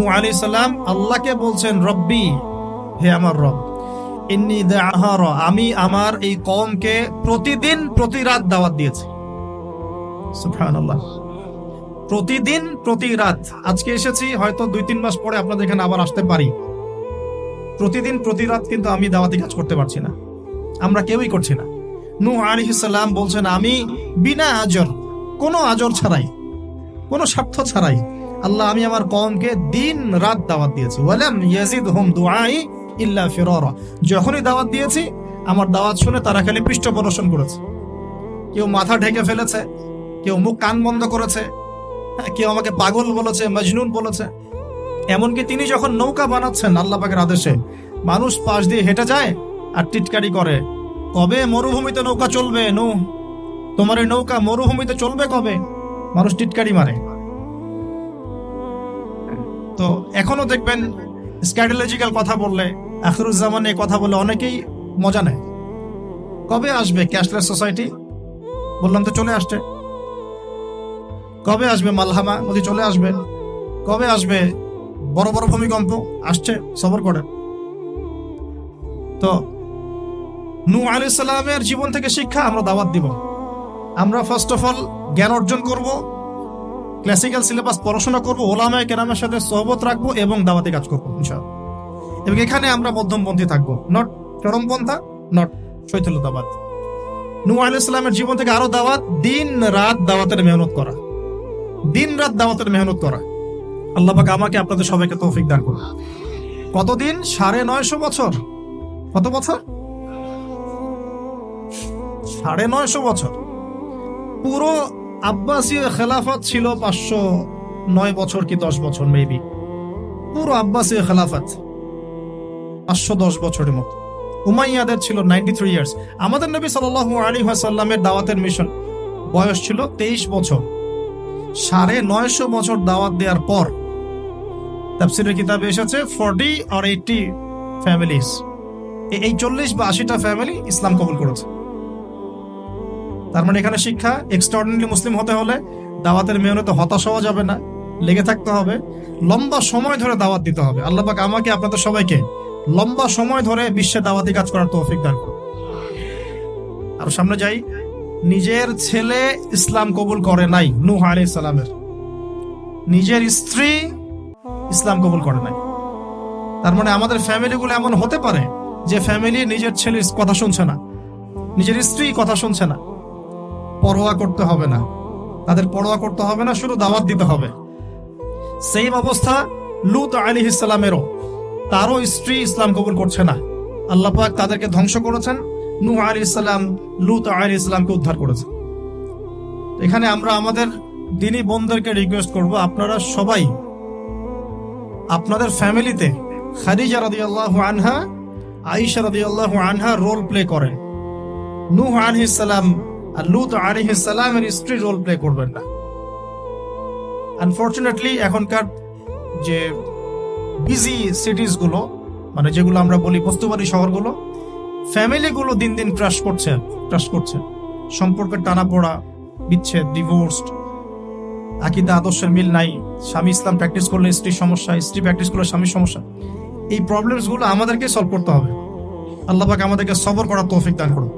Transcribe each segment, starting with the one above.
নূহ আলী আল্লাহকে বলছেন, রব্বি, হে আমার রব, ইন্নি আমি আমার এই প্রতিদিন প্রতি রাত দাওয়াত দিয়েছি। সুবহানাল্লাহ। প্রতিদিন প্রতি রাত। আজকে এসেছি, হয়তো দুই তিন মাস পরে আপনাদের এখানে আবার আসতে পারি। প্রতিদিন প্রতি রাত কিন্তু আমি দাওয়াতি কাজ করতে পারছি না। আমরা কেউই করছি না। নূহ আলাইহিস সালাম বলছেন, আমি বিনা আজর, কোনো আজর ছাড়াই, কোনো স্বার্থ ছাড়াই আল্লাহ, আমি আমার কওমকে দিন রাত দাওয়াত দিয়েছি। ওয়ালাম ইয়াজিদ হুম দুআই ইল্লা ফিরারা। যখনই দাওয়াত দিয়েছি, আমার দাওয়াত শুনে তারা খালি পৃষ্ঠ প্রদর্শন করেছে। কেউ মাথা ঢেকে ফেলেছে, কেউ মুখ কান বন্ধ করেছে, কেউ আমাকে পাগল বলেছে, মজনুন বলেছে। এমনকি তিনি যখন নৌকা বানাচ্ছেন আল্লাহ পাকের আদেশে, মানুষ পাশ দিয়ে হেঁটে যায় আর টিটকারি করে, কবে মরুভূমিতে নৌকা চলবে নৌ তোমার এই নৌকা মরুভূমিতে চলবে কবে? মানুষ টিটকারি মারে। তো এখনও দেখবেন স্ক্যাটোলজিক্যাল কথা বললে আখরুজ্জামানে কথা বলে অনেকেই মজা নেয়। কবে আসবে ক্যাশলেস সোসাইটি বললাম তো চলে আসছে। কবে আসবে মালহামা? নদী চলে আসবে। কবে আসবে বড় বড় ভূমিকম্প? আসছে, সবর করেন তো নূ আলী সাল্লামের জীবন থেকে শিক্ষা আমরা দাওয়াত দিব। আমরা ফার্স্ট অফ অল জ্ঞান অর্জন করব। ক্লাসিক্যাল সিলেবাস পড়াশোনা করব, ওলামায় কেরামের সাথে সহবত রাখব এবং দাওয়াতি কাজ করব, ইনশাআল্লাহ। এবং এখানে আমরা মধ্যমপন্থী থাকব। নট চরমপন্থা নট শৈথলতাবাদ। নূ আলী ইসলামের জীবন থেকে আরও দাওয়াত, দিন রাত দাওয়াতের মেহনত করা। দিন রাত দাওয়াতের মেহনত করা। আল্লাহ পাক আমাকে আপনাদের সবাইকে তৌফিক দান করুন। কতদিন? সাড়ে নয়শো বছর। কত বছর? সাড়ে নয়শো বছর। পুরো আব্বাসীয় খেলাফত ছিল পাঁচশো নয় বছর কি দশ বছর মেবি পুরো আব্বাসীয় খেলাফত পাঁচশো দশ বছরের মতো। উমাইয়াদের ছিল নাইনটি থ্রি ইয়ার্স আমাদের নবী সাল্লাল্লাহু আলী সাল্লামের দাওয়াতের মিশন বয়স ছিল তেইশ বছর। সাড়ে নয়শো বছর দাওয়াত দেওয়ার পর তাফসিরের কিতাবে এসেছে ফর্টি আর এইটি ফ্যামিলিস এই চল্লিশ বা আশিটা ফ্যামিলি ইসলাম কবুল করেছে। তার মানে এখানে শিক্ষা এক্সট্রাঅর্ডিনারি মুসলিম হতে হলে দাওয়াতের মেহনতে হতাশ হওয়া যাবে না, লেগে থাকতে হবে। লম্বা সময় ধরে দাওয়াত দিতে হবে। আল্লাপাক আমাকে, আপনাদের সবাইকে লম্বা সময় ধরে বিশ্বে দাওয়াতি কাজ করার তৌফিক দান আর সামনে যাই, নিজের ছেলে ইসলাম কবুল করে নাই, নূহ আলাইহিস সালামের। নিজের স্ত্রী ইসলাম কবুল করে নাই। তার মানে আমাদের ফ্যামিলিগুলো এমন হতে পারে যে ফ্যামিলি নিজের ছেলের কথা শুনছে না, নিজের স্ত্রী কথা শুনছে না। পরোয়া করতে হবে না। তাদের পরোয়া করতে হবে না, শুধু দাওয়াত দিতে হবে। সেম অবস্থা লুত আলী ইসলামেরও তারও স্ত্রী ইসলাম কবুল করছে না। আল্লাহ পাক তাদেরকে ধ্বংস করেছেন। নূহ আলী ইসলাম লুত আলী ইসলামকে উদ্ধার করেছেন এখানে আমরা আমাদের দিনী বোনদেরকে রিকোয়েস্ট করব, আপনারা সবাই আপনাদের ফ্যামিলিতে খাদিজা রাদিয়াল্লাহু আনহা, আয়েশা আল্লাহ আনহা রোল প্লে করেন। নূহ আলাইহিস সালাম আর লুত আলাইহিস সালামের স্ত্রী রোল প্লে করবেন না। আনফরচুনেটলি এখনকার যে বিজি সিটিজগুলো মানে যেগুলো আমরা বলি বস্তুবাদী শহরগুলো ফ্যামিলিগুলো দিন দিন ক্রাশ করছে ক্রাশ করছে সম্পর্কের টানা পড়া বিচ্ছেদ ডিভোর্সড আকিদা, আদর্শের মিল নাই, স্বামী ইসলাম প্র্যাকটিস করলে স্ত্রীর সমস্যা, স্ত্রী প্র্যাকটিস করলে স্বামীর সমস্যা। এই প্রবলেমসগুলো আমাদেরকে সলভ করতে হবে। আল্লাহ পাক আমাদেরকে সবর করার তৌফিক দান করুন।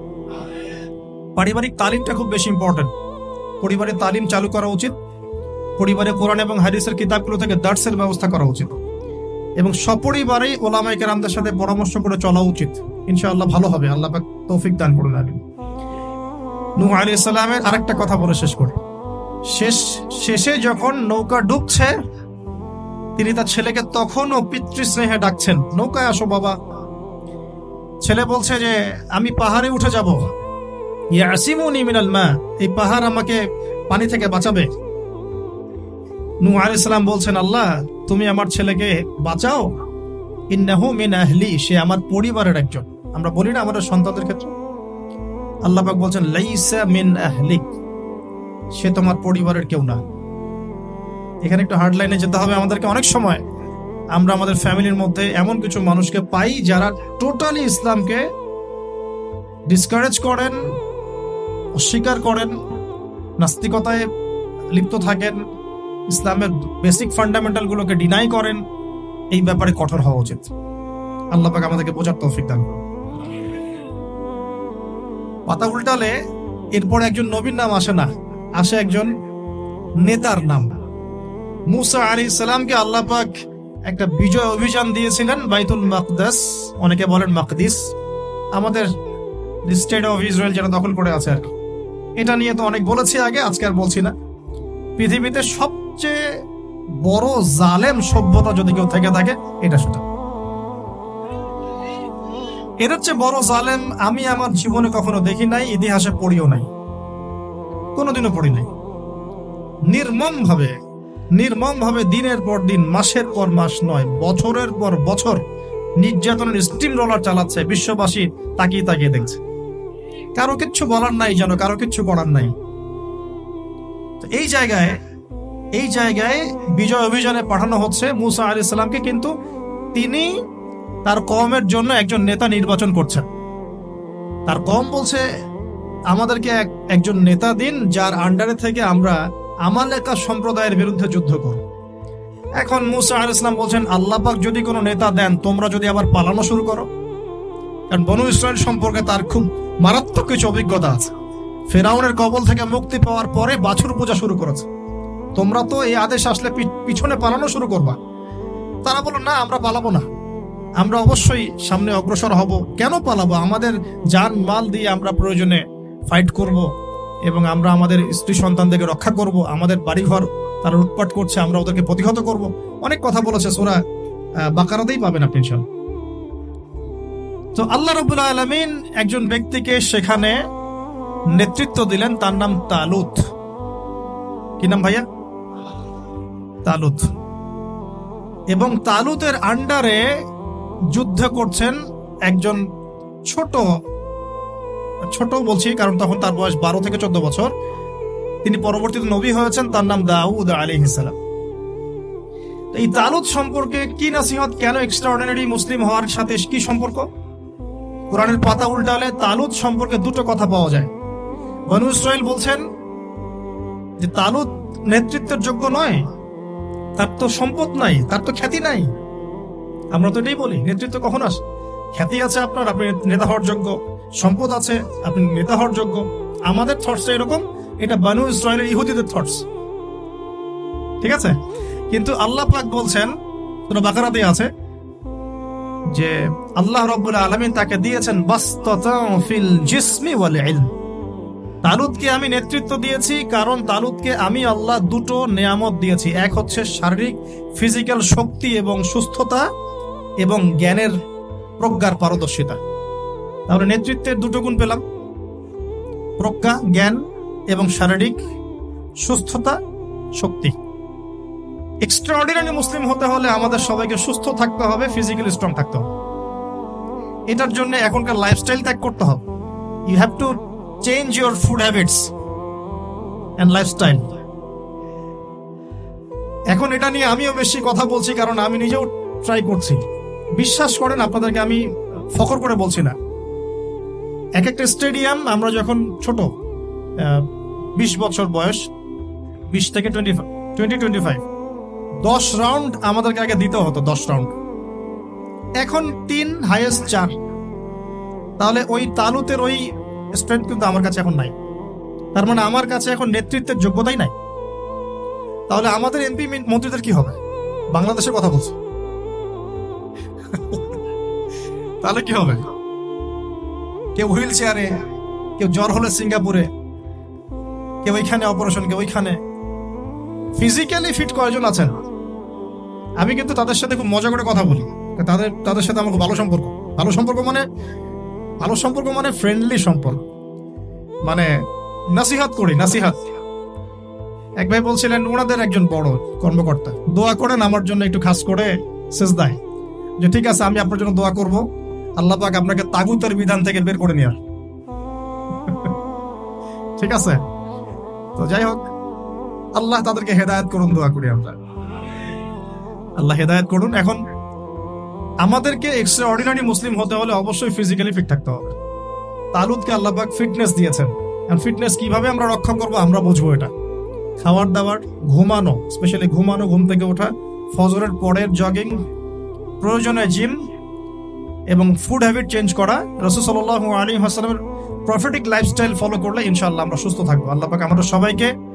পারিবারিক তালিমটা খুব বেশি ইম্পর্টেন্ট পরিবারের তালিম চালু করা উচিত। পরিবারে কোরআন এবং হাদিসের কিতাবগুলো থেকে দার্সের ব্যবস্থা করা উচিত। এবং সপরিবারেই ওলামাই কেরামদের সাথে পরামর্শ করে চলা উচিত। ইনশাআল্লাহ ভালো হবে। আল্লাহ তৌফিক দান করুন, আমিন। নূহ আলাইহিস সালামের আরেকটা কথা বলে শেষ করে। শেষ, শেষে যখন নৌকা ডুবছে, তিনি তার ছেলেকে তখনও পিতৃস্নেহে ডাকছেন। নৌকায় আসো বাবা। ছেলে বলছে যে, আমি পাহাড়ে উঠে যাব। ইয়াসিমুনি মিনাল মা, এই পাহাড় আমাকে পানি থেকে বাঁচাবে। নূহ আলাইহিস বলছেন, আল্লাহ, তুমি আমার ছেলেকে বাঁচাও। ইন্নাহু মিন আহলি, সে আমার পরিবারের একজন। আমরা বলি না আমাদের সন্তানদের ক্ষেত্রে? আল্লাহ পাক বলছেন, লাইসা মিন আহলিক, সে তোমার পরিবারের কেউ না। এখানে একটু হার্ড লাইনে যেতে হবে আমাদেরকে অনেক সময়। আমরা আমাদের ফ্যামিলির মধ্যে এমন কিছু মানুষকে পাই যারা টোটালি ইসলামকে ডিসকারেজ করেন অস্বীকার করেন, নাস্তিকতায় লিপ্ত থাকেন, ইসলামের বেসিক ফান্ডামেন্টাল গুলোকে ডিনাই করেন, এই ব্যাপারে কঠোর হওয়া উচিত। আল্লাহ পাক আমাদেরকে বোঝার তৌফিক দান করুন। পাতা উল্টালে এরপর একজন নবীর নাম আসে না, আসে একজন নেতার নাম। মুসা আলী সালামকে আল্লাহ পাক একটা বিজয় অভিযান দিয়েছিলেন, বাইতুল মাকদাস, অনেকে বলেন মাকদিস। আমাদের স্টেট অফ ইসরায়েল যেটা দখল করে আছে আর কি। এটা নিয়ে তো অনেক বলেছি আগে, আজকে আর বলছি না। পৃথিবীতে সবচেয়ে বড় জালেম সভ্যতা যদি কেউ থেকে থাকে, এটা সেটা। এর হচ্ছে বড় জালেম আমি আমার জীবনে কখনো দেখি নাই, ইতিহাসে পড়িও নাই। কোনোদিনও পড়ি নাই। নির্মম ভাবে নির্মম ভাবে দিনের পর দিন, মাসের পর মাস নয়, বছরের পর বছর নির্যাতনের স্টিম রোলার চালাচ্ছে, বিশ্ববাসী তাকিয়ে তাকিয়ে দেখছে। কারও কিচ্ছু বলার নাই যেন, কারও কিচ্ছু করার নাই। তো এই জায়গায় এই জায়গায় বিজয় অভিযানে পাঠানো হচ্ছে মুসা আলি সাল্লামকে কিন্তু তিনি তার কমের জন্য একজন নেতা নির্বাচন করছেন। তার কম বলছে, আমাদেরকে এক- একজন নেতা দিন, যার আন্ডারে থেকে আমরা আমালেকা সম্প্রদায়ের বিরুদ্ধে যুদ্ধ করব। এখন মুসা আল ইসলাম বলছেন, আল্লাহ পাক যদি কোনো নেতা দেন, তোমরা যদি আবার পালানো শুরু করো। কারণ বনু ইসরায়েল সম্পর্কে তার খুব মারাত্মক কিছু অভিজ্ঞতা আছে। ফেরাউনের কবল থেকে মুক্তি পাওয়ার পরে বাছুর পূজা শুরু করেছে। তোমরা তো এই আদেশ আসলে পিছনে পালানো শুরু করবা। তারা বলল, না, আমরা পালাবো না। আমরা অবশ্যই সামনে অগ্রসর হব। কেন পালাবো? আমাদের যান মাল দিয়ে আমরা প্রয়োজনে ফাইট করব এবং আমরা আমাদের স্ত্রী সন্তানদেরকে রক্ষা করব। আমাদের বাড়িঘর তারা লুটপাট করছে, আমরা ওদেরকে প্রতিহত করব। অনেক কথা বলেছে সোরা বাকারাতেই পাবেন আপনি ইনশাল্লাহ। তো আল্লাহ রবুল্লা আলমিন একজন ব্যক্তিকে সেখানে নেতৃত্ব দিলেন, তার নাম তালুত। কি নাম ভাইয়া? তালুত। এবং তালুতের আন্ডারে যুদ্ধ করছেন একজন ছোট ছোট বলছি, কারণ তখন তার বয়স বারো থেকে চোদ্দ বছর। তিনি পরবর্তীতে নবী হয়েছেন, তার নাম দাউদ আলী ইসালাম এই তালুত সম্পর্কে কি নাসিহত, কেন এক্সট্রাঅর্ডিনারি মুসলিম হওয়ার সাথে কি সম্পর্ক? কোরআনের পাতা উল্টালে তালুত সম্পর্কে দুটো কথা পাওয়া যায়। বনু ইসরায়েল বলছেন যে তালুত নেতৃত্বের যোগ্য নয়, তার তো সম্পদ নাই, তার তো খ্যাতি নাই। আমরা তো এটাই বলি, নেতৃত্ব কখন আস? খ্যাতি আছে আপনার, আপনি নেতা হওয়ার যোগ্য, সম্পদ আছে, আপনি নেতা হওয়ার যোগ্য। আমাদের থটস এরকম, এটা বানু ইসরায়েলের ইহুদিদের থটস ঠিক আছে? কিন্তু আল্লাহ পাক বলছেন তোরা বাকারাতে আছে যে আল্লাহ রব্বুল আলমিন তাকে দিয়েছেন ফিল তালুদকে আমি নেতৃত্ব দিয়েছি, কারণ তালুদকে আমি আল্লাহ দুটো নেয়ামত দিয়েছি। এক হচ্ছে শারীরিক, ফিজিক্যাল শক্তি এবং সুস্থতা এবং জ্ঞানের প্রজ্ঞার পারদর্শিতা। তাহলে নেতৃত্বের দুটো গুণ পেলাম। প্রজ্ঞা, জ্ঞান এবং শারীরিক সুস্থতা, শক্তি। এক্সট্রাঅর্ডিনারি মুসলিম হতে হলে আমাদের সবাইকে সুস্থ থাকতে হবে ফিজিক্যালি স্ট্রং থাকতে হবে। এটার জন্য এখনকার লাইফস্টাইল ত্যাগ করতে হবে। You have to change your food habits and lifestyle এখন এটা নিয়ে আমিও বেশি কথা বলছি, কারণ আমি নিজেও ট্রাই করছি। বিশ্বাস করেন, আপনাদেরকে আমি ফখর করে বলছি না। এক একটা স্টেডিয়াম আমরা যখন ছোট বিশ বছর বয়স, বিশ থেকে টোয়েন্টি টোয়েন্টি টোয়েন্টি ফাইভ দশ রাউন্ড আমাদেরকে আগে দিতে হতো, দশ রাউন্ড এখন তিন হাইয়েস্ট চার। তাহলে ওই তালুতের ওই স্ট্রেংথ কিন্তু আমার কাছে এখন নাই। তার মানে আমার কাছে এখন নেতৃত্বের যোগ্যতাই নাই। তাহলে আমাদের এমপি মন্ত্রীদের কি হবে? বাংলাদেশের কথা বলছি। তাহলে কি হবে? কেউ হুইল চেয়ারে, কেউ জ্বর হলে সিঙ্গাপুরে, কেউ ওইখানে অপারেশন কেউ ওইখানে। ফিজিক্যালি ফিট কয়জন আছেন? আমি কিন্তু তাদের সাথে খুব মজা করে কথা বলি। তাদের তাদের সাথে আমার খুব ভালো সম্পর্ক। ভালো সম্পর্ক মানে ভালো সম্পর্ক মানে ফ্রেন্ডলি সম্পর্ক। মানে নাসিহাত করি, নাসিহাত। এক ভাই বলছিলেন, ওনাদের একজন বড় কর্মকর্তা। দোয়া করেন আমার জন্য একটু খাস করে শেষ দেয় যে ঠিক আছে, আমি আপনার জন্য দোয়া করব। আল্লাহ পাক আপনাকে তাগুতের বিধান থেকে বের করে নিয়ে ঠিক আছে? তো যাই হোক আল্লাহ তাদেরকে হেদায়ত করুন, দোয়া করি আমরা। আল্লাহ হেদায়ত করুন। এখন আমাদেরকে এক্সট্রা অর্ডিনারি মুসলিম হতে হলে অবশ্যই ফিজিক্যালি ফিট থাকতে হবে। তালুদকে আল্লাহবাক ফিটনেস দিয়েছেন। ফিটনেস কীভাবে আমরা রক্ষা করব আমরা বুঝব এটা। খাওয়ার দাবার ঘুমানো স্পেশালি ঘুমানো, ঘুম থেকে ওঠা, ফজরের পরের জগিং প্রয়োজনে জিম এবং ফুড হ্যাবিট চেঞ্জ করা। রসুল সাল্লাহ আলী হাসলামের প্রফিটিক লাইফস্টাইল ফলো করলে ইনশাআল্লাহ আমরা সুস্থ থাকব। আল্লাহ পাক আমাদের সবাইকে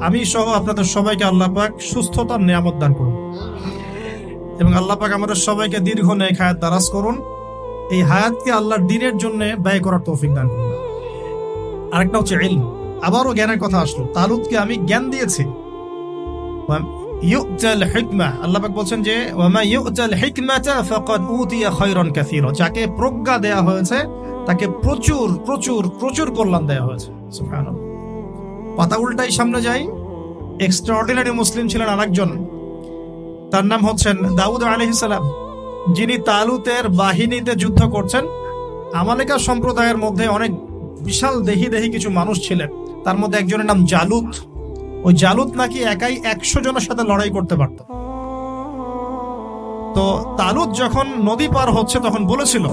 আমি সহ আপনাদের সবাইকে আল্লাহ পাক সুস্থতার নিয়ামত দান করুন। এবং আল্লাহ পাক আমাদের সবাইকে দীর্ঘ নেক হায়াত দারাজ করুন। এই হায়াতকে আল্লাহর দিনের জন্য ব্যয় করার তৌফিক দান করুন। আরেকটা হচ্ছে ইলম। আবারও জ্ঞানের কথা আসলো। তালুদকে আমি জ্ঞান দিয়েছি। ইউতাল হিকমা। আল্লাহ পাক বলছেন যে, ওয়ামা ইউতাল হিকমাতা ফাকাদ উতিয়া খায়রান কাসীরা। যাকে প্রজ্ঞা দেয়া হয়েছে, তাকে প্রচুর প্রচুর প্রচুর কল্যাণ দেয়া হয়েছে। পাতা উল্টাই সামনে যাই এক্সট্রাঅর্ডিনারি মুসলিম ছিলেন আরেকজন। তার নাম হচ্ছেন দাউদ আলাইহিস সালাম, যিনি তালুতের বাহিনীতে যুদ্ধ করছেন। আমালেকা সম্প্রদায়ের মধ্যে অনেক বিশাল দেহি দেহি কিছু মানুষ ছিলেন। তার মধ্যে একজনের নাম জালুত। ওই জালুত নাকি একাই একশো জনের সাথে লড়াই করতে পারত। তো তালুত যখন নদী পার হচ্ছে, তখন বলেছিল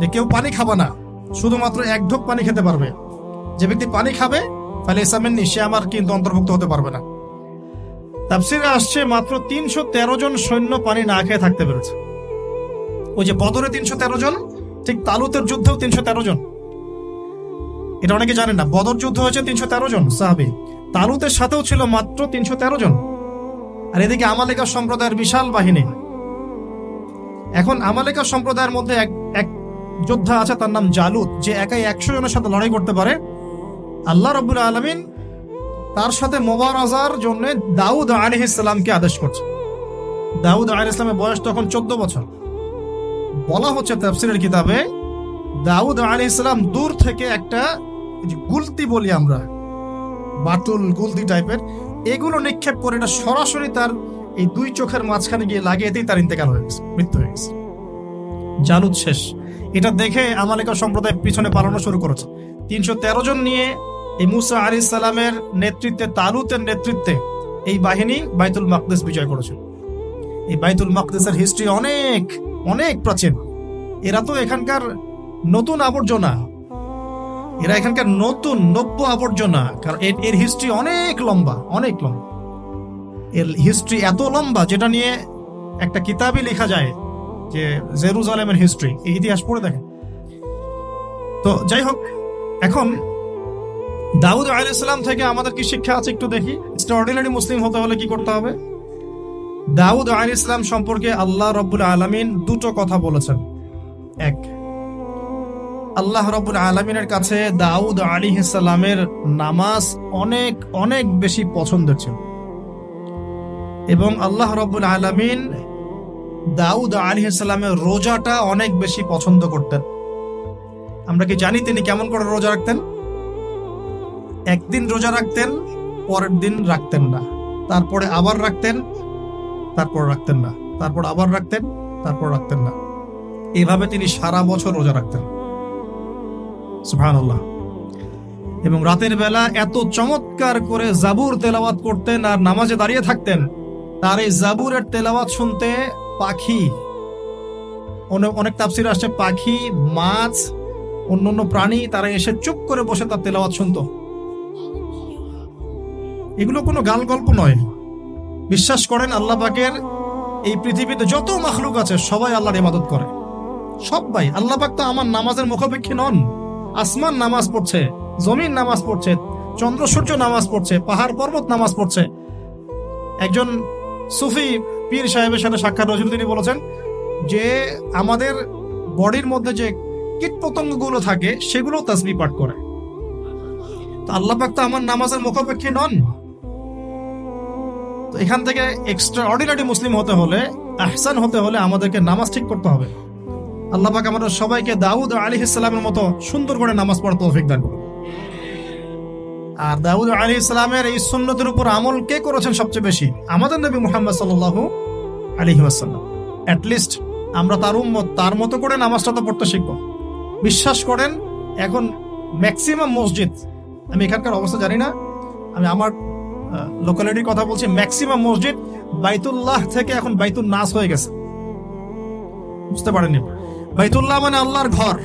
যে কেউ পানি খাবে না, শুধুমাত্র এক ঢোক পানি খেতে পারবে। যে ব্যক্তি পানি খাবে তাহলে ইসামেননি সে আমার কিন্তু অন্তর্ভুক্ত হতে পারবে না। তাফসিরে আসছে মাত্র তিনশো তেরো জন সৈন্য পানি না খেয়ে থাকতে পেরেছে। ওই যে বদরে তিনশো তেরো জন, ঠিক তালুতের যুদ্ধেও তিনশো তেরো জন। এটা অনেকে জানেন না, বদর যুদ্ধ হয়েছে তিনশো তেরো জন, সাহাবি। তালুতের সাথেও ছিল মাত্র তিনশো তেরো জন। আর এদিকে আমালেকা সম্প্রদায়ের বিশাল বাহিনী। এখন আমালেকা সম্প্রদায়ের মধ্যে এক এক যোদ্ধা আছে, তার নাম জালুত, যে একাই একশো জনের সাথে লড়াই করতে পারে। আল্লাহ রবুল আলমিন তার সাথে মোবারজার জন্য দাউদ আলহ ইসলামকে আদেশ করছে। দাউদ আলহ ইসলামের বয়স তখন চোদ্দ বছর। বলা হচ্ছে তাফসিরের কিতাবে, দাউদ আলী ইসলাম দূর থেকে একটা গুলতি বলি আমরা, বাটুল গুলতি টাইপের, এগুলো নিক্ষেপ করে এটা সরাসরি তার এই দুই চোখের মাঝখানে গিয়ে লাগিয়ে লাগিয়েতেই তার ইন্তেকাল হয়ে গেছে, মৃত্যু হয়ে গেছে। জালুদ শেষ। এটা দেখে আমালিকা সম্প্রদায় পিছনে পালানো শুরু করেছে। তিনশো তেরো জন নিয়ে এই মুসা আলী ইসলামের নেতৃত্বে, তালুতের নেতৃত্বে এই বাহিনী বাইতুল মাকদেস বিজয় করেছিল। এই বাইতুল মাকদেসের হিস্ট্রি অনেক অনেক প্রাচীন। এরা তো এখানকার নতুন আবর্জনা। এরা এখানকার নতুন নব্য আবর্জনা। কারণ এর হিস্ট্রি অনেক লম্বা অনেক লম্বা। এর হিস্ট্রি এত লম্বা যেটা নিয়ে একটা কিতাবই লেখা যায় যে জেরুজালেমের হিস্ট্রি এই ইতিহাস পড়ে দেখেন। তো যাই হোক, এখন দাউদ আলাইসালাম থেকে আমাদের কি শিক্ষা আছে একটু দেখি। অর্ডিনারি মুসলিম হতে হলে কি করতে হবে? দাউদ আলী ইসলাম সম্পর্কে আল্লাহ রব্বুল আলমিন দুটো কথা বলেছেন। এক, আল্লাহ রব্বুল আলমিনের কাছে দাউদ আলী ইসলামের নামাজ অনেক অনেক বেশি পছন্দের ছিল। এবং আল্লাহ রব্বুল আলমিন দাউদ আলী ইসলামের রোজাটা অনেক বেশি পছন্দ করতেন। আমরা কি জানি তিনি কেমন করে রোজা রাখতেন? একদিন রোজা রাখতেন, পরের দিন রাখতেন না। তারপরে আবার রাখতেন, তারপর রাখতেন না। তারপর আবার রাখতেন, তারপর রাখতেন না। এইভাবে তিনি সারা বছর রোজা রাখতেন। সুবহানাল্লাহ। এবং রাতের বেলা এত চমৎকার করে জাবুর তেলাওয়াত করতেন আর নামাজে দাঁড়িয়ে থাকতেন, তার এই জাবুরের তেলাওয়াত শুনতে পাখি। অনেক তাফসির আসছে, পাখি, মাছ অন্যান্য প্রাণী, তারা এসে চুপ করে বসে তার তেলাওয়াত শুনতো। এগুলো কোনো গাল গল্প নয়। বিশ্বাস করেন, আল্লাহ পাকের এই পৃথিবীতে যত মাখলুক আছে, সবাই আল্লাহর ইবাদত করে। সবাই আল্লাহ পাক তো আমার নামাজের মুখাপেক্ষী নন। আসমান নামাজ পড়ছে, জমিন নামাজ পড়ছে, চন্দ্র সূর্য নামাজ পড়ছে, পাহাড় পর্বত নামাজ পড়ছে। একজন সুফি পীর সাহেবের সাথে সাক্ষাৎ হয়েছিল, তিনি বলেছেন যে আমাদের বডির মধ্যে যে কীট পতঙ্গগুলো থাকে, সেগুলো তাসবি পাঠ করে। তো আল্লাহ পাক তো আমার নামাজের মুখাপেক্ষী নন। তো এখান থেকে এক্সট্রা অর্ডিনারি মুসলিম হতে হলে, আহসান হতে হলে আমাদেরকে নামাজ ঠিক করতে হবে। আল্লাহ পাক আমাদের সবাইকে দাউদ আলী ইসলামের মতো সুন্দর করে নামাজ পড়ার তৌফিক দান করুন। আর দাউদ আলী ইসলামের এই সুন্নতের উপর আমল কে করেছেন সবচেয়ে বেশি? আমাদের নবী মুহাম্মদ সাল্লাহ আলী ওয়াসাল্লাম। অ্যাটলিস্ট আমরা তার উম্মত, তার মতো করে নামাজটা তো পড়তে শিখব। বিশ্বাস করেন, এখন ম্যাক্সিমাম মসজিদ, আমি এখানকার অবস্থা জানি না, আমি আমার লোকালিটির কথা বলছি ম্যাক্সিমাম মসজিদ বাইতুল্লাহ থেকে এখন বাইতুল নাস হয়ে গেছে। বুঝতে পারেননি? বাইতুল্লাহ মানে আল্লাহর ঘর।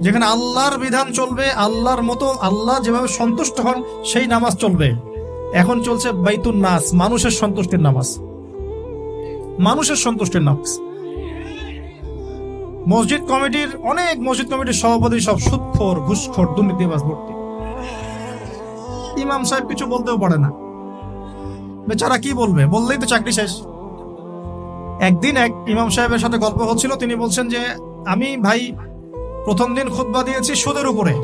যেখানে আল্লাহর বিধান চলবে, আল্লাহর মতো আল্লাহ যেভাবে সন্তুষ্ট হন, সেই নামাজ চলবে। এখন চলছে বাইতুন নাস মানুষের সন্তুষ্টির নামাজ। মানুষের সন্তুষ্টির নামাজ। মসজিদ কমিটির, অনেক মসজিদ কমিটির সভাপতি সব সুৎখোর, ঘুষখোর, দুর্নীতিবাজ ভর্তি। ইমাম সাহেব কিছু বলতেও পারে না। বেচারা কি বলবে? বললেই তো চাকরি শেষ। একদিন এক ইমাম সাহেবের সাথে গল্প হচ্ছিল, তিনি বলছেন যে, আমি ভাই প্রথম দিন খুতবা দিয়েছি সুদের উপরে।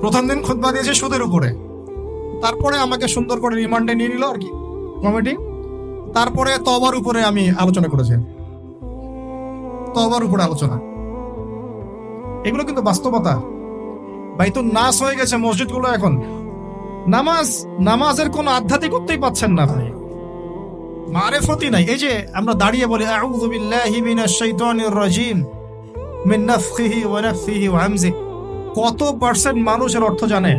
প্রথম দিন খুতবা দিয়েছি সুদের উপরে। তারপরে আমাকে সুন্দর করে রিমান্ডে নিয়ে নিল আর কি, কমিটি। তারপরে তবার উপরে আমি আলোচনা করেছি। তবার উপরে আলোচনা। এগুলো কিন্তু বাস্তবতা। বাইতুন নাস হয়ে গেছে মসজিদগুলো এখন। নামাজ, নামাজের কোনো আধ্যাত্মিকত্বই পাচ্ছেন না ভাই। মারেফতি নাই। এই যে আমরা দাঁড়িয়ে বলি, আউযু বিল্লাহি মিনাশ শাইতানির রাজিম, মিন নাফখিহি ওয়া নাফসিহি ওয়া হামজি। কত পার্সেন্ট মানুষের অর্থ জানে?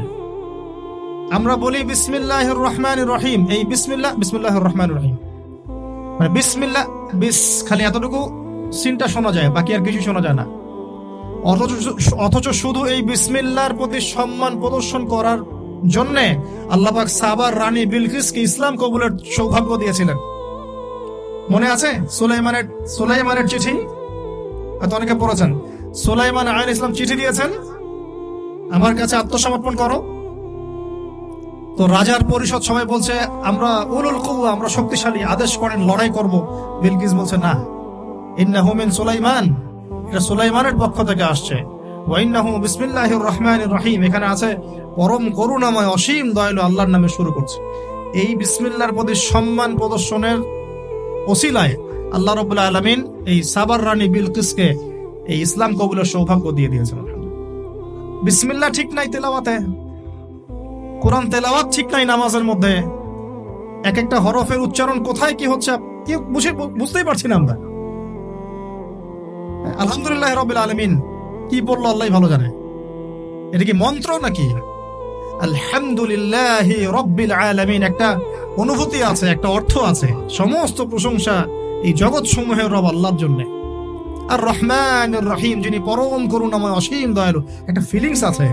আমরা বলি, বিসমিল্লাহির রহমানির রহিম। এই বিসমিল্লাহ বিসমিল্লাহির রহমানির রহিম। মানে বিসমিল্লাহ বিস খালি এতটুকু সিনটা শোনা যায়, বাকি আর কিছু শোনা যায় না। অথচ অথচ শুধু এই বিসমিল্লাহর প্রতি সম্মান প্রদর্শন করার জন্যে আল্লাহ পাক সাবার রানী বিলকিসকে ইসলাম কবুলের সৌভাগ্য দিয়েছিলেন। মনে আছে? সুলাইমানের সুলাইমানের চিঠি? হয়তো অনেকে পড়েছেন। সুলাইমান আইন ইসলাম চিঠি দিয়েছেন, আমার কাছে আত্মসমর্পণ করো। তো রাজার পরিষদ সবাই বলছে, আমরা উলুল কুয়া আমরা শক্তিশালী, আদেশ করেন, লড়াই করব। বিলকিস বলছে, না। ইন্নাহু মিন সুলাইমান। এটা সুলাইমানের পক্ষ থেকে আসছে। ওয়াইন্নাহু বিসমিল্লাহির রহমানির রহিম। এখানে আছে, পরম করুণাময়, অসীম দয়ালু আল্লাহর নামে শুরু করছে। এই বিসমিল্লাহর প্রতি সম্মান প্রদর্শনের ওসিলায় আল্লাহ রবুল্লাহ আলমিন এই সাবার রানী বিলকিসকে এই ইসলাম কবুলের সৌভাগ্য দিয়ে দিয়েছেন। বিসমিল্লাহ ঠিক নাই তেলাওয়াতে। কোরআন তেলাওয়াত ঠিক নাই নামাজের মধ্যে। এক একটা হরফের উচ্চারণ কোথায় কি হচ্ছে, কি বুঝে, বুঝতেই পারছি না আমরা। আলহামদুলিল্লাহ রবিল আলমিন। কি বলল আল্লাহ ভালো জানে। এটা কি মন্ত্র নাকি? আলহামদুলিল্লাহ রব্বিল আলামিন। একটা অনুভূতি আছে, একটা অর্থ আছে। সমস্ত প্রশংসা এই জগৎ সমূহের রব আল্লাহর জন্য। আর রহমান রহিম, যিনি পরম করুণাময়, অসীম দয়ালু, একটা ফিলিংস আছে।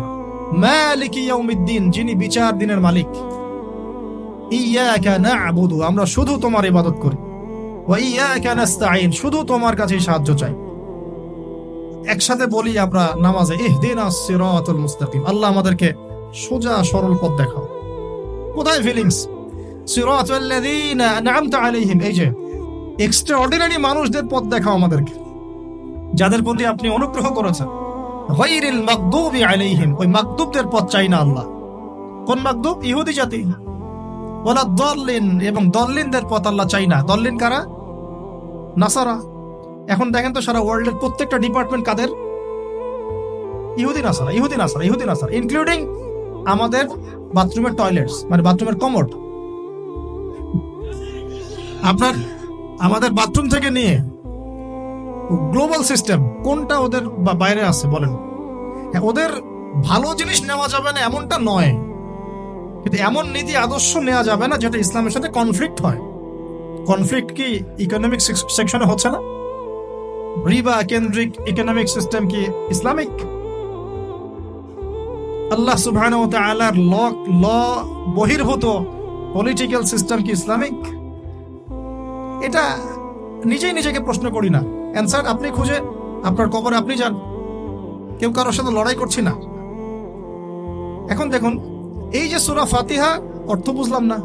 যিনি বিচার দিনের মালিক। আমরা শুধু তোমার ইবাদত করি। শুধু তোমার কাছে সাহায্য চাই। একসাথে বলি আমরা নামাজে, ইহদিনা আল্লাহ আমাদেরকে সোজা সরল পথ দেখাও। কোথায় ফিলিংস আলাইহিম। এই যে এক্সট্রা অর্ডিনারি মানুষদের পথ দেখাও আমাদেরকে, যাদের প্রতি আপনি অনুগ্রহ করেছেন। ওই পথ আল্লাহ। কোন ইহুদি জাতি। ওলা এবং পথ আল্লাহ কারা? নাসারা। এখন দেখেন তো সারা ওয়ার্ল্ডের প্রত্যেকটা ডিপার্টমেন্ট কাদের? ইহুদি নাসারা ইহুদি নাসারা ইনক্লুডিং আমাদের বাথরুমের টয়লেটস মানে বাথরুমের কমোড আপনার আমাদের বাথরুম থেকে নিয়ে গ্লোবাল সিস্টেম কোনটা ওদের বাইরে আছে বলেন। হ্যাঁ, ওদের ভালো জিনিস নেওয়া যাবে না এমনটা নয়। কিন্তু এমন নীতি আদর্শ নেওয়া যাবে না যেটা ইসলামের সাথে কনফ্লিক্ট হয়। কনফ্লিক্ট কি ইকোনমিক সেকশনে হচ্ছে না? রিবা কেন্দ্রিক ইকোনমিক সিস্টেম কি ইসলামিক আল্লাহ ল ল বহির্ভূত পলিটিক্যাল সিস্টেম কি ইসলামিক এটা নিজেই নিজেকে প্রশ্ন করি না। অ্যান্সার আপনি খুঁজে আপনার কবরে আপনি যান। কেউ কারোর সাথে লড়াই করছি না। এখন দেখুন, এই যে সূরা ফাতিহা, অর্থ বুঝলাম না।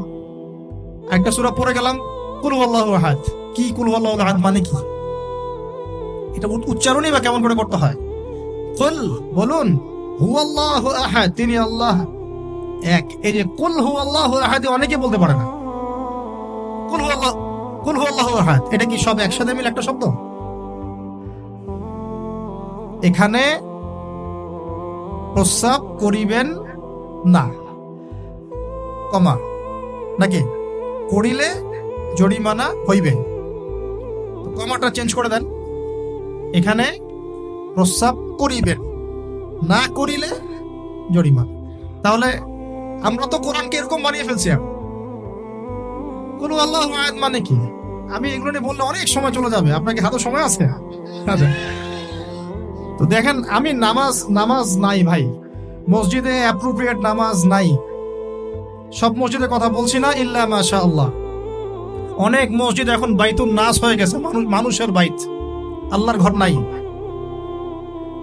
একটা সূরা পড়ে গেলাম, কুল আল্লাহু আহাদ। কি কুল আল্লাহু আহাদ মানে কি? এটা উচ্চারণই বা কেমন করে করতে হয়? কুল বলুন তিনি আল্লাহ এক। এই যে কুল হু আল্লাহু অনেকে বলতে পারে না। কুল হু আল্লাহু আহাদ। এটা কি সব একসাথে মিলে একটা শব্দ? এখানে প্রস্রাব করিবেন না। কমা। নাকি? করিলে জরিমানা হইবে। কমাটা চেঞ্জ করে দেন। এখানে প্রস্রাব করিবেন, না করিলে জরিমানা। তাহলে আমরা তো কোরআনকে এরকম বানিয়ে ফেলছি এখন। কোনো আল্লাহ আয়াত মানে কি? আমি এগুলো নিয়ে বললে অনেক সময় চলে যাবে। আপনাকে হাতে সময় আছে? আচ্ছা। তো দেখেন, আমি নামাজ নামাজ নাই ভাই। মসজিদে অ্যাপ্রোপ্রিয়েট নামাজ নাই। সব কথা বলছি না ইল্লা মাশা আল্লাহ অনেক মসজিদ এখন বাইতুন নাস হয়ে গেছে। মানুষ মানুষের বাইত। আল্লাহর ঘর নাই।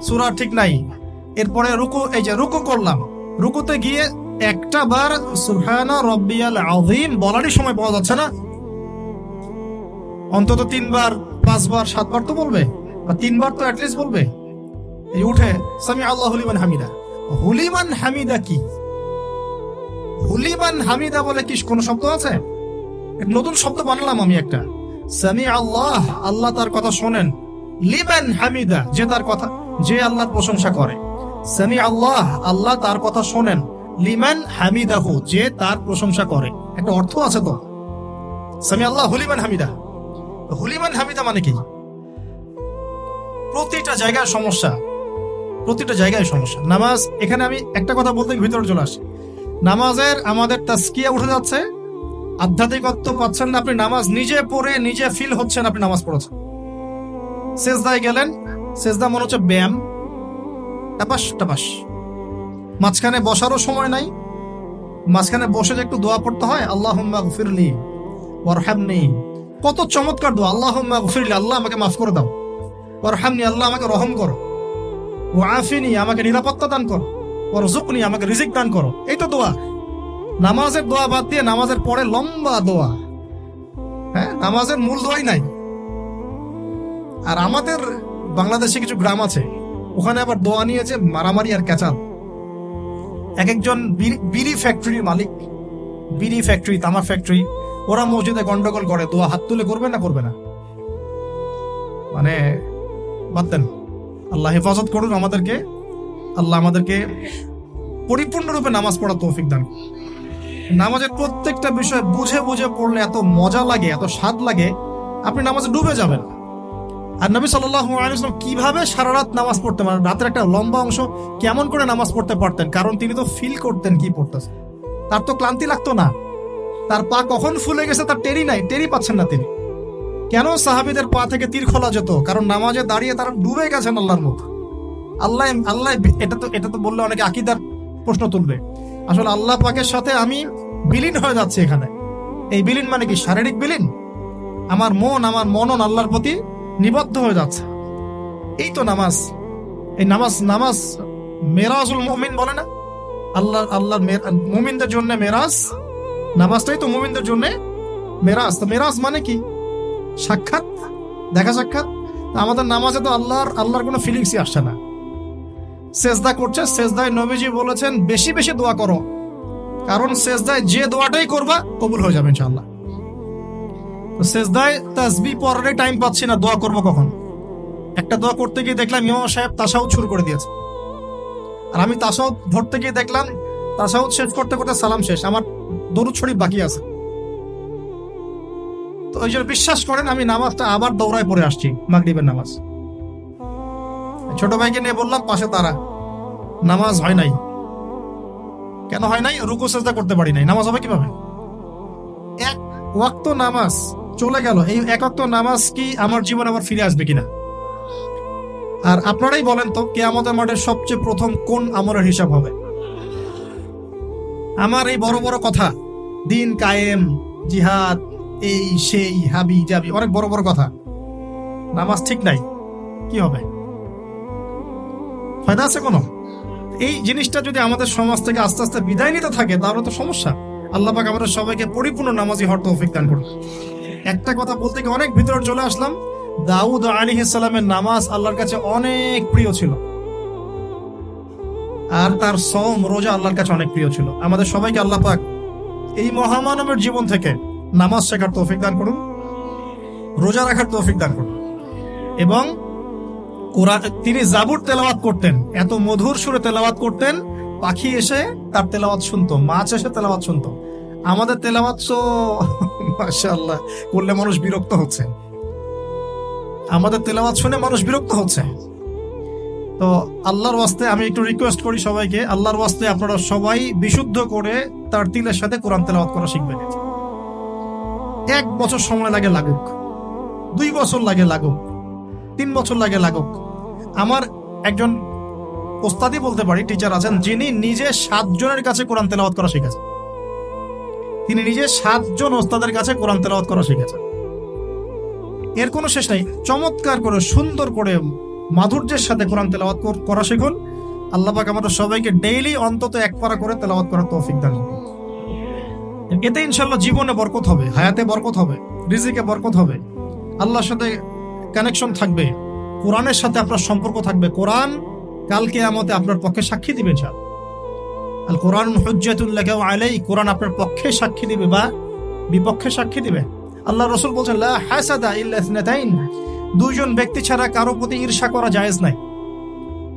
সুরা ঠিক নাই। এরপরে রুকু এই যে রুকু করলাম। রুকুতে গিয়ে একটা বার, সুবহানা রব্বিয়াল বলারই সময় পাওয়া যাচ্ছে না। অন্তত তিনবার, পাঁচবার, সাতবার তো বলবে, বা তিনবার তো অ্যাটলিস্ট বলবে। এই উঠে সামি আল্লাহ হুলিমান হামিদা। হুলিমান হামিদা কি? হুলিমান হামিদা বলে কি কোনো শব্দ আছে? নতুন শব্দ বানালাম আমি একটা। সামি আল্লাহ আল্লাহ তার কথা শোনেন। লিমান হামিদা, যে তার কথা, যে আল্লাহর প্রশংসা করে। সামি আল্লাহ আল্লাহ তার কথা শোনেন। লিমান হামিদাহু, যে তার প্রশংসা করে। একটা অর্থ আছে তো? সামি আল্লাহ হুলিমান হামিদা হুলিমান হামিদা মানে কি? প্রতিটা জায়গায় সমস্যা। প্রতিটা জায়গায় সমস্যা। নামাজ, এখানে আমি একটা কথা বলতে ভিতরে চলে আসি। নামাজের আমাদের তাস্কিয়া উঠে যাচ্ছে। আধ্যাত্মিকত্ব পাচ্ছেন না আপনি, নামাজ নিজে পড়ে নিজে ফিল হচ্ছেন আপনি নামাজ পড়েছেন। সেজদায় গেলেন, সেজদা মনে হচ্ছে ব্যায়াম। টাপাস টাপাস। মাঝখানে বসারও সময় নাই। মাঝখানে বসে যে একটু দোয়া পড়তে হয় আল্লাহ গফিরলি ওয়ারহামনি। কত চমৎকার দোয়া আল্লাহ গফিরলি, আল্লাহ আমাকে মাফ করে দাও। ওয়ারহামনি, আল্লাহ আমাকে রহম করো। ও আফিনি আমাকে নিরাপত্তা দান করো। ওর জুকনি আমাকে রিজিক দান করো। এই তো দোয়া। নামাজের দোয়া বাদ দিয়ে নামাজের পরে লম্বা দোয়া। হ্যাঁ নামাজের মূল দোয়াই নাই। আর আমাদের বাংলাদেশে কিছু গ্রাম আছে, ওখানে আবার দোয়া নিয়েছে মারামারি আর ক্যাচাল। এক একজন বিড়ি- ফ্যাক্টরির মালিক, বিড়ি ফ্যাক্টরি তামাক ফ্যাক্টরি ওরা মসজিদে গন্ডগোল করে, দোয়া হাত তুলে করবে না করবে না? মানে বাদ দেন। আল্লাহ হেফাজত করুন আমাদেরকে। আল্লাহ আমাদেরকে পরিপূর্ণরূপে নামাজ পড়া তৌফিক দান। নামাজের প্রত্যেকটা বিষয় বুঝে বুঝে পড়লে এত মজা লাগে, এত স্বাদ লাগে, আপনি নামাজে ডুবে যাবেন আর নবী সাল্লাম কীভাবে সারা রাত নামাজ পড়তে পারেন রাতের একটা লম্বা অংশ কেমন করে নামাজ পড়তে পারতেন? কারণ তিনি তো ফিল করতেন কি পড়তেছে। তার তো ক্লান্তি লাগতো না। তার পা কখন ফুলে গেছে তার টেরি নাই টেরি পাচ্ছেন না তিনি। কেন সাহাবিদের পা থেকে তীর খোলা যেত? কারণ নামাজে দাঁড়িয়ে তারা ডুবে গেছেন আল্লাহর মুখ। আল্লাহ আল্লাহ, এটা তো এটা তো বললে অনেকে আকিদার প্রশ্ন তুলবে। আসলে আল্লাহ পাকের সাথে আমি বিলীন হয়ে যাচ্ছি এখানে। এই বিলীন মানে কি? শারীরিক বিলীন? আমার মন, আমার মনন আল্লাহর প্রতি নিবদ্ধ হয়ে যাচ্ছে। এই তো নামাজ। এই নামাজ নামাজ মেরাজুল মুমিন বলে না? আল্লাহ, আল্লাহর মুমিনদের জন্য মেরাজ। নামাজটাই তো মুমিনদের জন্য মেরাজ। তো মেরাজ মানে কি? সাক্ষাৎ? দেখা সাক্ষাৎ? আমাদের নামাজে তো আল্লাহর আল্লাহর কোনো ফিলিংসই আসছে না। সেজদা করছে। সেজদায় নবীজি বলেছেন, বেশি বেশি দোয়া করো। কারণ সেজদায় যে দোয়াটাই করবা, কবুল হয়ে যাবে ইনশাআল্লাহ। তো সেজদায় তাসবি পড়ারই টাইম পাচ্ছি না, দোয়া করব কখন? একটা দোয়া করতে গিয়ে দেখলাম ইমাম সাহেব তাসাউদ শুরু করে দিয়েছে। আর আমি তাসাউদ ধরতে গিয়ে দেখলাম তাসাউদ শেষ করতে করতে সালাম শেষ, আমার দরুদ শরীফ বাকি আছে। তো ওই জন্য বিশ্বাস করেন, আমি নামাজটা আবার দৌড়ায় পড়ে আসছি, মাগরিবের নামাজ। ছোট ভাইকে নিয়ে বললাম, পাশে তারা নামাজ হয় নাই। কেন হয় নাই? রুকু, সেজদা করতে পারি নাই। নামাজ হবে কীভাবে? এক ওয়াক্ত নামাজ চলে গেল। এই এক ওয়াক্ত নামাজ কি আমার জীবনে আবার ফিরে আসবে কিনা? আর আপনারাই বলেন তো কে আমাদের মাঠে সবচেয়ে প্রথম কোন আমলের হিসাব হবে? আমার এই বড় বড় কথা, দিন কায়েম, জিহাদ, এই সেই হাবি জাবি, অনেক বড় বড় কথা। নামাজ ঠিক নাই, কি হবে? ফায়দা আছে কোনো? এই জিনিসটা যদি আমাদের সমাজ থেকে আস্তে আস্তে বিদায় নিতে থাকে, তাহলে তো সমস্যা। আল্লাহ পাক আমাদের সবাইকে পরিপূর্ণ নামাজি হওয়ার তৌফিক দান করুন। একটা কথা বলতে গিয়ে অনেক ভিতরে চলে আসলাম। দাউদ আলী সালামের নামাজ আল্লাহর কাছে অনেক প্রিয় ছিল। আর তার সম রোজা আল্লাহর কাছে অনেক প্রিয় ছিল। আমাদের সবাইকে আল্লাহ পাক এই মহামানবের জীবন থেকে নামাজ শেখার তৌফিক দান করুন, রোজা রাখার তৌফিক দান করুন। এবং তিনি জাবুর তেলাওয়াত করতেন, এত মধুর সুরে তেলাওয়াত করতেন, পাখি এসে তার তেলাওয়াত শুনতো, মাছ এসে তেলাওয়াত শুনতো। আমাদের তেলাওয়াত তো মাশাআল্লাহ, করলে মানুষ বিরক্ত হচ্ছে। আমাদের তেলাওয়াত শুনে মানুষ বিরক্ত হচ্ছে। তো আল্লাহর ওয়াস্তে আমি একটু রিকোয়েস্ট করি সবাইকে, আল্লাহর ওয়াস্তে আপনারা সবাই বিশুদ্ধ করে তার তিলের সাথে কোরআন তেলাওয়াত করা শিখবেন। এক বছর সময় লাগে লাগুক, দুই বছর লাগে লাগুক, তিন বছর লাগে লাগুক। আমার একজন ওস্তাদি বলতে পারি টিচার আছেন, যিনি নিজে সাতজনের কাছে কোরআন তেলাওয়াত করা শিখেছেন। তিনি নিজে সাতজন ওস্তাদের কাছে কোরআন তেলাওয়াত করা শিখেছেন। এর কোনো শেষ নাই। চমৎকার করে, সুন্দর করে, মাধুর্যের সাথে কোরআন তেলাওয়াত করা শিখুন। আল্লাহ পাক আমাদের সবাইকে ডেইলি অন্তত এক পারা করে তেলাওয়াত করার তৌফিক দান। এতে ইনশাল্লাহ জীবনে বরকত হবে, হায়াতে বরকত হবে, রিজিকে বরকত হবে। আল্লাহর সাথে কানেকশন থাকবে, কোরআনের সাথে আপনার সম্পর্ক থাকবে। কোরআন কালকে আমাতে আপনার পক্ষে সাক্ষী দিবে যা আল কোরআন হুজ্জাতুল্লাহ আলাই কোরআন আপনার পক্ষে সাক্ষী দিবে বা বিপক্ষে সাক্ষী দিবে। আল্লাহ রসুল বলছেন, লা দুইজন ব্যক্তি ছাড়া কারও প্রতি ঈর্ষা করা জায়েজ নাই।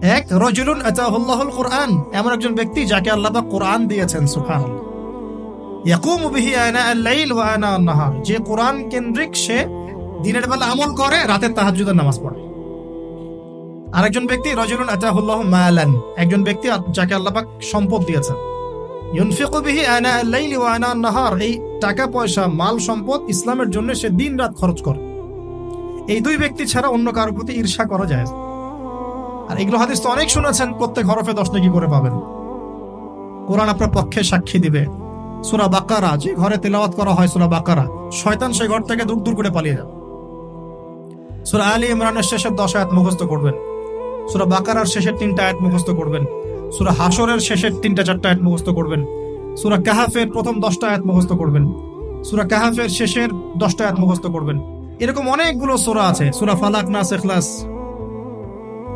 এক, রজুলুন আতাহুল্লাহুল কোরআন, এমন একজন ব্যক্তি যাকে আল্লাহ পাক কোরআন দিয়েছেন আন-নাহার যে কোরআন কেন্দ্রিক সে দিনের বেলা আমল করে রাতের তাহাজ্জুদের নামাজ পড়ে। আরেকজন ব্যক্তি রজুলুন আতাহুল্লাহ মালান। একজন ব্যক্তি যাকে আল্লাহ পাক সম্পদ দিয়েছেন। ইউনফিকু বিহি আনা আল-লাইলি ওয়া আনা আন-নাহার। এই টাকা পয়সা, মাল সম্পদ ইসলামের জন্য সে দিন রাত খরচ করে। এই দুই ব্যক্তি ছাড়া অন্য কারোর প্রতি ঈর্ষা করা যায় আর এগুলো হাদিস তো অনেক শুনেছেন, প্রত্যেক হরফে দশ নাকি করে পাবেন। কোরআন আপনার পক্ষে সাক্ষী দিবে। সুরা বাকারা, যে ঘরে তেলাওয়াত করা হয় সুরা বাকারা, শয়তান সে ঘর থেকে দূর দূর করে পালিয়ে যাবে। সুরা আলী ইমরানের শেষের দশ মুখস্থ করবেন। সুরা বাকারার শেষের তিনটা আয়াত মুখস্থ করবেন। সুরা হাসরের শেষের তিনটা চারটা আয়াত মুখস্থ করবেন। সুরা কাহাফের প্রথম দশটা আয়াত মুখস্থ করবেন। সুরা কাহাফের শেষের দশটা আয়াত মুখস্থ করবেন। এরকম অনেকগুলো সুরা আছে। সুরা ফালাক, নাস এখলাস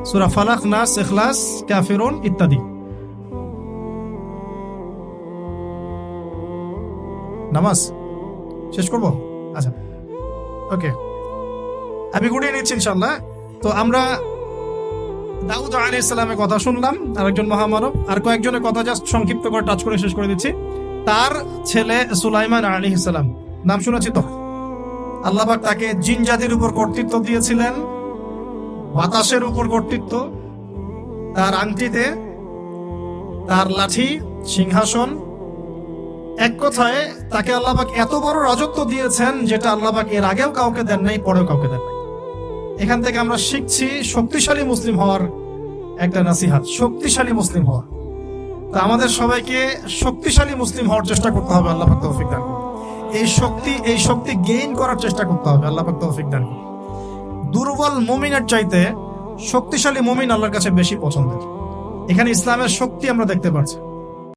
সুরা ফালাক, নাস এখলাস কাফিরুন ইত্যাদি। নামাজ শেষ করব? আচ্ছা। ওকে। আমি গুটিয়ে নিচ্ছি ইনশাল্লাহ তো আমরা দাউদ আলী ইসলামের কথা শুনলাম, আরেকজন মহামানব, আর কয়েকজনের কথা জাস্ট সংক্ষিপ্ত করে টাচ করে শেষ করে দিচ্ছি। তার ছেলে সুলাইমান আলী ইসলাম নাম শুনেছি তো? আল্লাহবাক তাকে জিন জাতির উপর কর্তৃত্ব দিয়েছিলেন, বাতাসের উপর কর্তৃত্ব, তার আংটিতে তার লাঠি, সিংহাসন। এক কথায়, তাকে আল্লাহবাক এত বড় রাজত্ব দিয়েছেন যেটা আল্লাহবাক এর আগেও কাউকে দেন নাই, পরেও কাউকে দেন নাই। এখান থেকে আমরা শিখছি শক্তিশালী মুসলিম হওয়ার একটা নাসিহাত, শক্তিশালী মুসলিম হওয়া তা আমাদের সবাইকে শক্তিশালী মুসলিম হওয়ার চেষ্টা করতে হবে, আল্লাহ পাক তৌফিক দান। এই শক্তি এই শক্তি গেইন করার চেষ্টা করতে হবে, আল্লাহ পাক তৌফিক দান। দুর্বল মুমিনের চাইতে শক্তিশালী মুমিন আল্লাহর কাছে বেশি পছন্দের এখানে ইসলামের শক্তি আমরা দেখতে পাচ্ছি